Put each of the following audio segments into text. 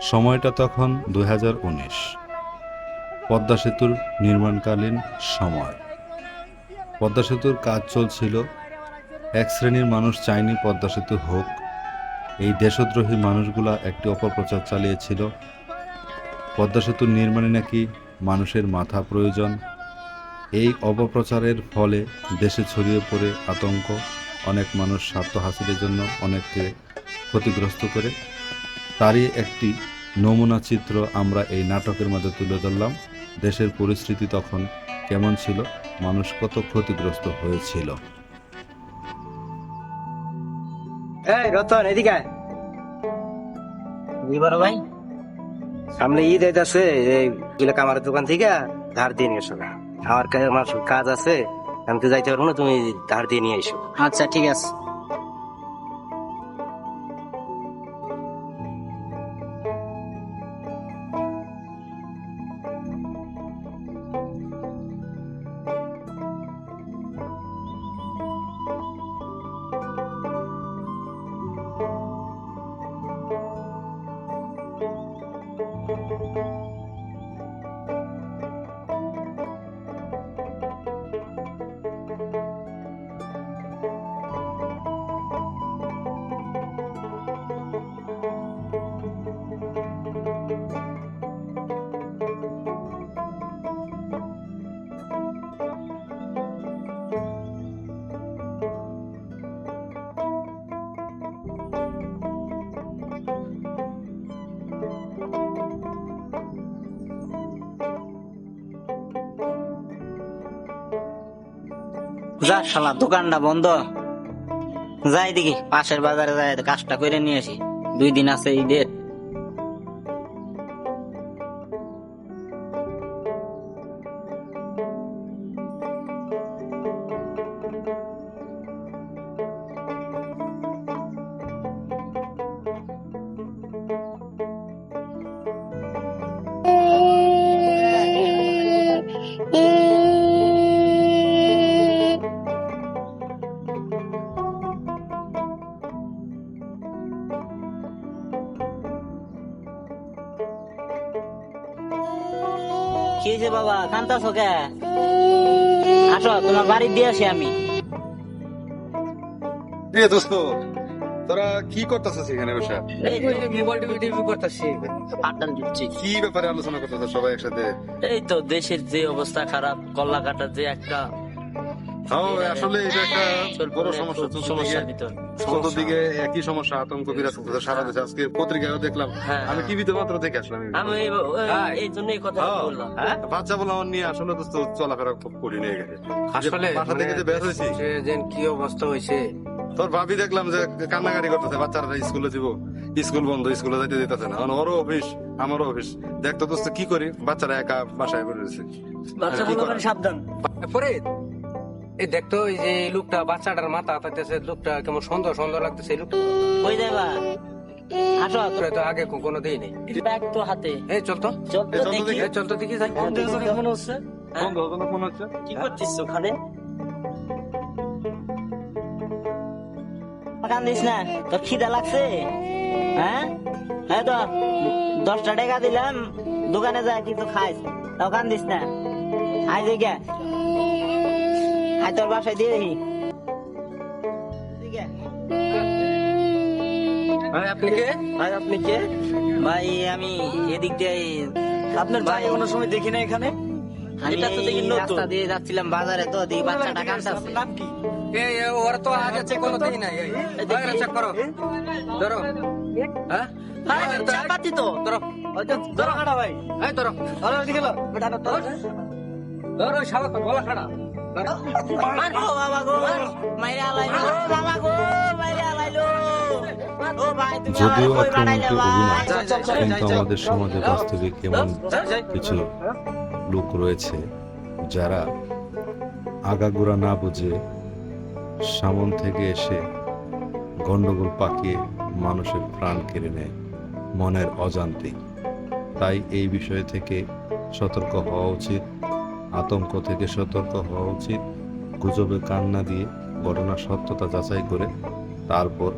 সময়টা তখন দু হাজার উনিশ। পদ্মা সেতুর নির্মাণকালীন সময়। পদ্মা সেতুর কাজ চলছিল, এক শ্রেণির মানুষ চায়নি পদ্মা সেতু হোক। এই দেশদ্রোহী মানুষগুলা একটি অপপ্রচার চালিয়েছিল। পদ্মা সেতুর নির্মাণে নাকি মানুষের মাথা প্রয়োজন। এই অপপ্রচারের ফলে দেশে ছড়িয়ে পড়ে আতঙ্ক। অনেক মানুষ স্বার্থ হাসিলের জন্য অনেককে ক্ষতিগ্রস্ত করে তারই একটি নমুনা চিত্র আমরা এই নাটকের মধ্যে তুলে ধরলাম। দেশের পরিস্থিতি তখন কেমন ছিল? মানুষ কত ক্ষতিগ্রস্ত হয়েছিল? এই রতন এদিকে বড় ভাই। সামনে ঈদ আইতাছে এই গুলো কামারের দোকান থেকে ধার দিয়ে নিয়ে এসো আমার কাছে আমার কাজ আছে আমি তো যাইতে পারব না তুমি ধার দিয়ে নিয়ে এসো আচ্ছা ঠিক আছে। যা, শালা, দোকানটা বন্ধ। যাই দেখি, পাশের বাজারে যাই, কাজটা করে নিয়ে আসি। দুই দিন আছে ঈদের। কি হয়েছে বাবা? কান্তাছো কে? আসো তোমার বাড়ি দিয়ে আসি আমি। রে দোস্ত তোরা কি করতেছিস এখানে বসে? আড্ডা দিচ্ছি। কি ব্যাপারে আলোচনা করতেছ সবাই একসাথে? এই তো দেশের যে অবস্থা খারাপ কল্লা কাটা যে একটা আসলে এটা একটা বড় সমস্যা সমস্যার ভিতর চতুর্দিকে একই সমস্যা আতঙ্ক বিরাজ করতেছে সারা দেশে। আজকে পত্রিকায়ও দেখলাম। হ্যাঁ। আমি টিভিতে মাত্র দেখে আসলাম আমি এই- এই- এই জন্যই কথা হ্যাঁ। বললাম। হ্যাঁ? বাচ্চা বলে আমার নিয়ে আসলে চলাফেরা খুব কঠিন হয়ে গেছে। আসলে বাসা থেকে যে বের হয়েছি। কি অবস্থা হয়েছে? তোর ভাবি দেখলাম যে কান্নাকাটি করতেছে বাচ্চারা স্কুলে দিব। স্কুল বন্ধ স্কুলে যাইতে দিতেছে না। ওরও অফিস আমারও অফিস। দেখতো দোস্ত কি করি? বাচ্চারা একা বাসায় বের বাচ্চা মনে সাবধান। দেখতো এই যে লোকটা বাচ্চাটার মাথা পাইতেছে লোকটা কেমন সুন্দর সুন্দর লাগতেছে এই লোকটা। কই যাবা আসো তো আগে কোনো দিই নেই। ব্যাগ তো হাতে। এই চল তো। চল তো এই চল তো দেখি। দেখি। চল তো দেখি যাই। হ্যাঁ, কেমন হচ্ছে? হ্যাঁ? হচ্ছে? কি করছিস ওখানে? কান্দিস না? তোর খিদা লাগছে? হ্যাঁ? হ্যাঁ তো দশটা টাকা দিলাম। দোকানে যায় কিছু খাইস। তাও দিস না? আয় যে আয় তোর বাসায় দিয়ে দেখি। ভাই আপনি কে? ভাই আপনি কে? ভাই আমি এদিক দিয়ে আপনার ভাই। কোনো সময় দেখি না এখানে? এটা তো দেখি রাস্তা দিয়ে যাচ্ছিলাম বাজারে তো দিই বাচ্চাটা কাঁদছে নাম কি? এই এই, তো আগে চেক কোনো দিই নাই এই। এই, চেক করো। ধরো। হ্যাঁ? চাপাতি তো। ধরো। ধরো কাটা ভাই। এই ধরো। ধরো এদিকে ধরো ধরো শালা গলা খাড়া ধরো। ও বাবা গো মাইরে আলাইলো বাবা গো মাইরে আলাইলো ও ভাই তুমি যদিও আক্রমণটি? অভিনয় কিন্তু আমাদের সমাজে বাস্তবে কেমন কিছু লোক রয়েছে যারা আগাগোড়া না বুঝে সামন থেকে এসে গন্ডগোল পাকিয়ে মানুষের প্রাণ কেড়ে নেয় মনের অজান্তে। তাই এই বিষয় থেকে সতর্ক হওয়া উচিত। আতঙ্ক থেকে সতর্ক হওয়া উচিত। গুজবে কান না দিয়ে ঘটনার সত্যতা যাচাই করে তারপর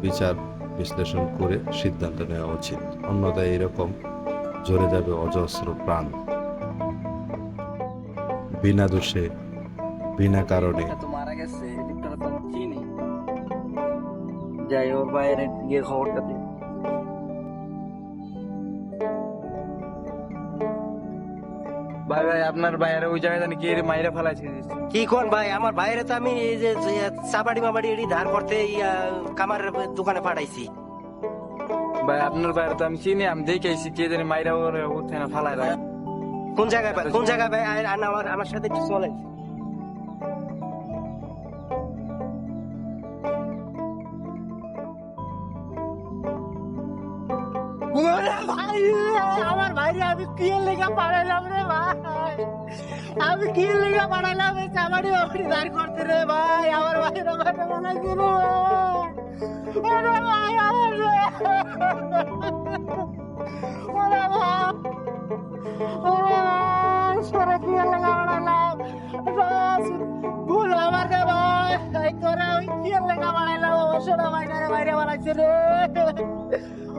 বিচার বিশ্লেষণ করে সিদ্ধান্ত নেওয়া উচিত। অন্যথায় এরকম ঝরে যাবে অজস্র প্রাণ। বিনা দোষে, বিনা কারণে। যাই ওর বাইরে গিয়ে খবরটা ভাই ভাই আপনার বাইরে ওই জায়গায় জানি গিয়ে মাইরা ফেলাইছে। কি কোন ভাই? আমার বাইরে তো আমি এই যে চাপাড়ি মাবাড়ি এটি ধার করতে কামার দোকানে পাঠাইছি। ভাই আপনার বাইরে তো আমি চিনি আমি দেখেছি কে জানি মাইরা ওরে উঠে না ফালাই কোন জায়গায় ভাই? কোন জায়গায় ভাই? আর- আর আমার আমার সাথে একটু ভাই আমার ভাইরে আমি কি লেগে পাঠাইলাম রে ভাই? আমি কি লেগে পাঠাইলাম এই চাবাড়ি বাবাড়ি দাঁড় করতে রে ভাই? আমার ভাইরা ভাইরা বানাইছে রে ভাই, আমার ওরে লেগে পাঠাইলাম ভুল আমার রে ভাই। ওই কি লেগে পাঠাইলাম আমার সোনা বাইরে বানাইছে আমার